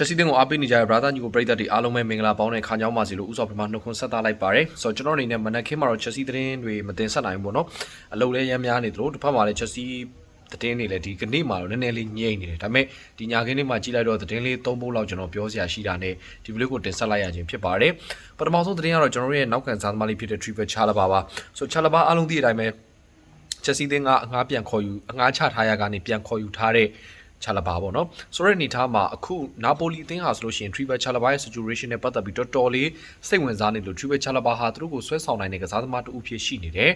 ချက်စီတင်ကိုအားပေးနေကြတဲ့ brother ညီကိုပရိသတ်တွေအားလုံးပဲမင်္ဂလာပေါင်းတဲ့ခါကြောင်းပါစီလို့ဥစွာပြမနှုတ်ခွန်းဆက်သားလိုက်ပါတယ်ဆိုတော့ကျွန်တော်အနေနဲ့မနက်ခင်းမှာတော့ချက်စီတင်တွေမတင်ဆက်နိုင်ဘူးပေါ့နော်အလုပ်လည်းရမ်းများနေသလိုတစ်ဖက်မှာလည်းချက်စီသတင်းတွေလည်းဒီကနေ့မှာတော့နည်းနည်းလေးညိမ့်နေတယ်ဒါပေမဲ့ဒီညခင်းလေးမှာကြည့်လိုက်တော့သတင်းလေး၃ပုတ်လောက်ကျွန်တော်ပြောစရာရှိတာနဲ့ဒီဗီဒီယိုကိုတင်ဆက်လိုက်ရခြင်းဖြစ်ပါတယ်ပထမဆုံးသတင်းကတော့ကျွန်တော်တို့ရဲ့နောက်ကန်စားသမားလေးဖြစ်တဲ့ Triple Chalaba ပါဆို Chalaba အားလုံးသိတဲ့အတိုင်းပဲချက်စီတင်းကအငှားပြန်ခေါ်ယူအငှားချထားရကနေပြန်ခေါ်ယူထားတဲ့ ချာလဘာပေါ့နော်ဆိုတဲ့အနေထားမှာအခုနာပိုလီအသင်းဟာဆိုလို့ရှိရင် Triple Chalaba ရဲ့ situation နဲ့ပတ်သက်ပြီးတော်တော်လေးစိတ်ဝင်စားနေလို့ Triple Chalaba ဟာသူတို့ကိုဆွဲဆောင်နိုင်တဲ့ကစားသမားတူအဖြစ်ရှိနေတယ်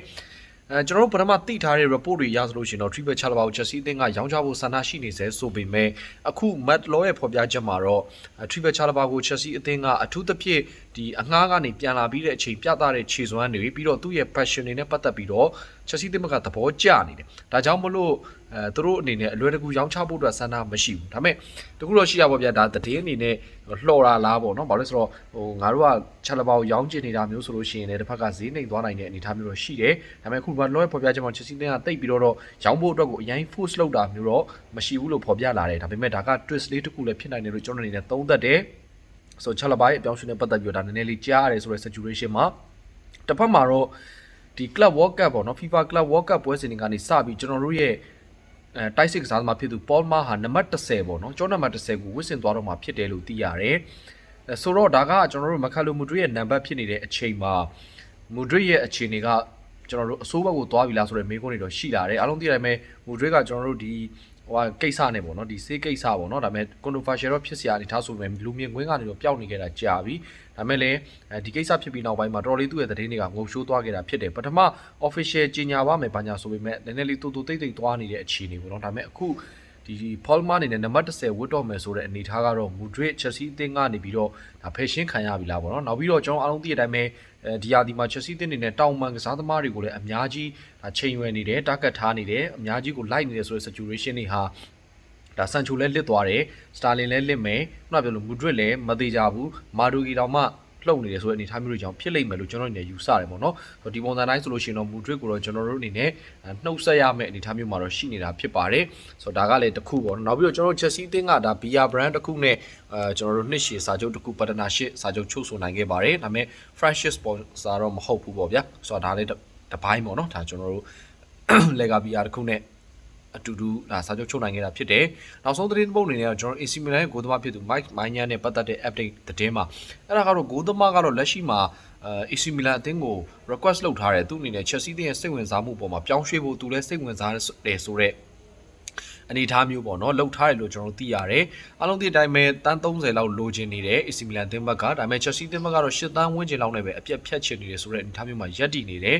အဲကျွန်တော်တို့ပထမသိထားတဲ့ report တွေရဆိုလို့ရှိရင်တော့ Triple Chalaba ကို Chelsea အသင်းကရောင်းချဖို့ဆန္ဒရှိနေစေဆိုပေမဲ့အခု Matt Law ရဲ့ဖော်ပြချက်မှာတော့ Triple Chalaba ကို Chelsea အသင်းကအထူးသဖြင့် ဒီအငှားကနေပြန်လာပြီးတဲ့အချိန်ပြသတဲ့ခြေစွမ်းတွေပြီးတော့သူ့ရဲ့ passion တွေနဲ့ပတ်သက်ပြီးတော့ Chelsea အသင်းကသဘောကျနေတယ်ဒါကြောင့်မလို့အဲသူတို့အနေနဲ့အလွယ်တကူရောင်းချဖို့အတွက်ဆန္ဒမရှိဘူးဒါပေမဲ့တခုတော့ရှိရပါဗျာဒါတည်င်းအနေနဲ့လှော်တာလားပေါ့နော်ဘာလို့လဲဆိုတော့ဟိုငါတို့ကချာလဘာကိုရောင်းချင်နေတာမျိုးဆိုလို့ရှိရင်လည်းတစ်ဖက်ကဈေးနှိမ်သွားနိုင်တဲ့အနေအထားမျိုးတော့ရှိတယ်ဒါပေမဲ့အခုဘာလို့လဲဖော်ပြချက်မှာ Chelsea တင်းကတိတ်ပြီးတော့ရောင်းဖို့အတွက်ကိုအရင် force လုပ်တာမျိုးတော့မရှိဘူးလို့ဖော်ပြလာတယ်ဒါပေမဲ့ဒါက twist လေးတစ်ခုလည်းဖြစ်နိုင်တယ်လို့ကျွန်တော်အနေနဲ့သုံးသပ်တယ် ဆိုချာလဘာရဲ့အပြောင်းအရွှေ့နဲ့ပတ်သက်ပြီးတော့ဒါနည်းနည်းလေးကြားရတယ်ဆိုတဲ့ situation မှာတစ်ဖက်မှာတော့ဒီ Club World Cup ပေါ့နော် FIFA Club World Cup ပွဲစဉ်တွေကနေစပြီးကျွန်တော်တို့ရဲ့အဲတိုက်စစ်ကစားသမားဖြစ်သူပေါ်မာဟာနံပါတ်30ပေါ့နော်ကျောင်းနံပါတ်30ကိုဝစ်ဆင်သွားတော့မှာဖြစ်တယ်လို့သိရတယ်အဲဆိုတော့ဒါကကျွန်တော်တို့မခါလိုမူဒရစ်ရဲ့နံပါတ်ဖြစ်နေတဲ့အချိန်မှာမူဒရစ်ရဲ့အခြေအနေကကျွန်တော်တို့အဆိုးဘက်ကိုသွားပြီလားဆိုတဲ့မေးခွန်းတွေတော့ရှိလာတယ်အားလုံးသိတဲ့အတိုင်းပဲမူဒရစ်ကကျွန်တော်တို့ဒီ ဟိုဟာကိစ္စနဲ့ပေါ့နော်ဒီစေးကိစ္စပေါ့နော်ဒါပေမဲ့ controversial တော့ဖြစ်စရာအနေထားဆိုပေမဲ့လူမြင်ကွင်းကနေတော့ပျောက်နေခဲ့တာကြာပြီဒါပေမဲ့လည်းအဲဒီကိစ္စဖြစ်ပြီးနောက်ပိုင်းမှာတော်တော်လေးသူ့ရဲ့သတင်းတွေကငုံရှိုးသွားခဲ့တာဖြစ်တယ်ပထမ official ကြီးညာပါမယ်ဘာညာဆိုပေမဲ့နည်းနည်းလေးတူတူတိတ်တိတ်သွားနေတဲ့အခြေအနေပေါ့နော်ဒါပေမဲ့အခု ဒီ Paul Ma အနေနဲ့နံပါတ်30ဝတ်တော့မယ်ဆိုတဲ့အနေအထားကတော့ Madrid Chelsea အသင်းကနေပြီးတော့ဒါဖယ်ရှင်းခံရပြီလားပေါ့နော်နောက်ပြီးတော့ကျွန်တော်အားလုံးသိတဲ့အတိုင်းပဲအဲဒီယာဒီမှာ Chelsea အသင်းအနေနဲ့တောင်ပန်ကစားသမားတွေကိုလည်းအများကြီးဒါချိန်ရွယ်နေတယ် target ထားနေတယ်အများကြီးကိုလိုက်နေတယ်ဆိုတဲ့ situation တွေဟာဒါဆန်ချိုလဲလစ်သွားတယ်စတာလင်လဲလစ်မယ်ခုနပြောလို့မူဒရစ်လည်းမသေးကြဘူးမာဒူဂီတောင်မှ လှုပ်နေတယ်ဆိုတဲ့အနေအထားမျိုးတွေကြောင့်ဖြစ်လိမ့်မယ်လို့ကျွန်တော်အနေနဲ့ယူဆတယ်ပေါ့နော်ဆိုတော့ဒီပုံစံတိုင်းဆိုလို့ရှိရင်တော့မူဒရစ်ကိုတော့ကျွန်တော်တို့အနေနဲ့နှုတ်ဆက်ရမယ့်အနေအထားမျိုးမှာတော့ရှိနေတာဖြစ်ပါတယ်ဆိုတော့ဒါကလည်းတစ်ခုပေါ့နော်နောက်ပြီးတော့ကျွန်တော်တို့ Chelsea အသင်းကဒါ Beer brand တစ်ခုနဲ့အဲကျွန်တော်တို့နှစ်ရှည်စာချုပ်တစ်ခု partnership စာချုပ်ချုပ်ဆိုနိုင်ခဲ့ပါတယ်ဒါပေမဲ့ franchise sponsor တော့မဟုတ်ဘူးပေါ့ဗျာဆိုတော့ဒါလည်းတစ်ပိုင်းပေါ့နော်ဒါကျွန်တော်တို့ Lega Beer တစ်ခုနဲ့ အတူတူဒါစာချုပ်ချုပ်နိုင်ခဲ့တာဖြစ်တယ်။နောက်ဆုံးသတင်းပုတ်အနေနဲ့တော့ကျွန်တော် AC Milan ရဲ့ဂိုးသမားဖြစ်သူ Mike Maignan နဲ့ပတ်သက်တဲ့ update သတင်းမှာအဲ့ဒါကတော့ဂိုးသမားကတော့လက်ရှိမှာအဲ AC Milan အသင်းကို request လုပ်ထားတယ်သူအနေနဲ့ Chelsea အသင်းရဲ့စိတ်ဝင်စားမှုပေါ်မှာပြောင်းရွှေ့ဖို့သူလည်းစိတ်ဝင်စားတယ်ဆိုတော့အနေထားမျိုးပေါ့နော်လှုပ်ထားတယ်လို့ကျွန်တော်တို့သိရတယ်အားလုံးဒီအတိုင်းပဲတန်း30လောက်လိုချင်နေတယ် AC Milan တင်းဘက်ကဒါပေမဲ့ Chelsea တင်းဘက်ကတော့10တန်းဝန်းကျင်လောက်နဲ့ပဲအပြတ်ဖြတ်ချင်နေတယ်ဆိုတဲ့အနေထားမျိုးမှာရပ်တည်နေတယ်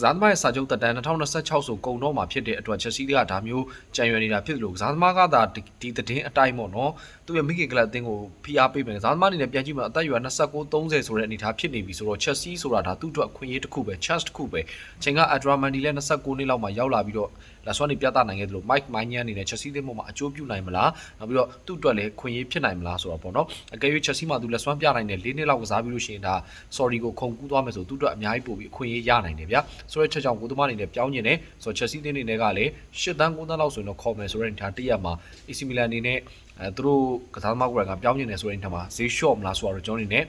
ဇာသမားရဲ့စာချုပ်တက်တန်း2026ဆိုကုန်တော့မှာဖြစ်တဲ့အတွက်ချက်စီးကဒါမျိုးကြံရွယ်နေတာဖြစ်လို့ဇာသမားကသာဒီသတင်းအတိုင်းပေါ့နော်သူ့ရဲ့မိခင်ကလပ်အသင်းကိုဖိအားပေးမယ်ဇာသမားအနေနဲ့ပြန်ကြည့်မှအသက်အရွယ်29 30ဆိုတဲ့အနေအထားဖြစ်နေပြီဆိုတော့ချက်စီးဆိုတာဒါသူ့အတွက်ခွင့်ရေးတစ်ခုပဲ chance တစ်ခုပဲချိန်က Adramandi လည်း29နှစ်လောက်မှရောက်လာပြီးတော့လက်စွမ်းနေပြသနိုင်ခဲ့တယ်လို့ Mike Maignan အနေနဲ့ Chelsea တင်းပေါ်မှာအကျိုးပြုနိုင်မလားနောက်ပြီးတော့သူ့အတွက်လည်းခွင့်ရေးဖြစ်နိုင်မလားဆိုတော့ပေါ့နော်အကယ်၍ Chelsea မှာသူလက်စွမ်းပြနိုင်တယ်၄နှစ်လောက်ကစားပြီးလို့ရှိရင်ဒါ sorry ကိုခုံကူးသွားမယ်ဆိုသူ့အတွက်အများကြီးပို့ပြီးအခွင့်အရေးရနိုင်တယ်ဗျာဆိုတော့ချက်ကြောင့်ကိုသမားအနေနဲ့ပြောင်းကျင်တယ်ဆိုတော့ Chelsea တင်းအနေနဲ့ကလည်း၈တန်း9တန်းလောက်ဆိုရင်တော့ခေါ်မယ်ဆိုတဲ့အနေထားတရက်မှာ AC Milan အနေနဲ့အဲသူတို့ကစားသမားကိုယ်ကပြောင်းကျင်တယ်ဆိုတဲ့အနေထားမှာဈေးလျှော့မလားဆိုတော့ကျွန်တော်အနေနဲ့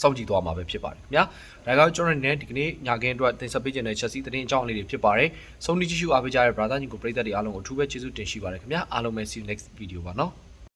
စောင့်ကြည့်သွားမှာပဲဖြစ်ပါတယ်ခင်ဗျာဒါကြောင့်ကျွန်တော်နဲ့ဒီကနေ့ညခင်းအတွက်တင်ဆက်ပေးခြင်းတဲ့ Chelsea သတင်းအကြောင်းလေးတွေဖြစ်ပါတယ်ဆုံးဖြတ်ကြည့်ရှုအားပေးကြတဲ့ brother ညီကိုပရိသတ်တွေအားလုံးကိုအထူးပဲကျေးဇူးတင်ရှိပါတယ်ခင်ဗျာအားလုံးပဲ see you next video ပါနော်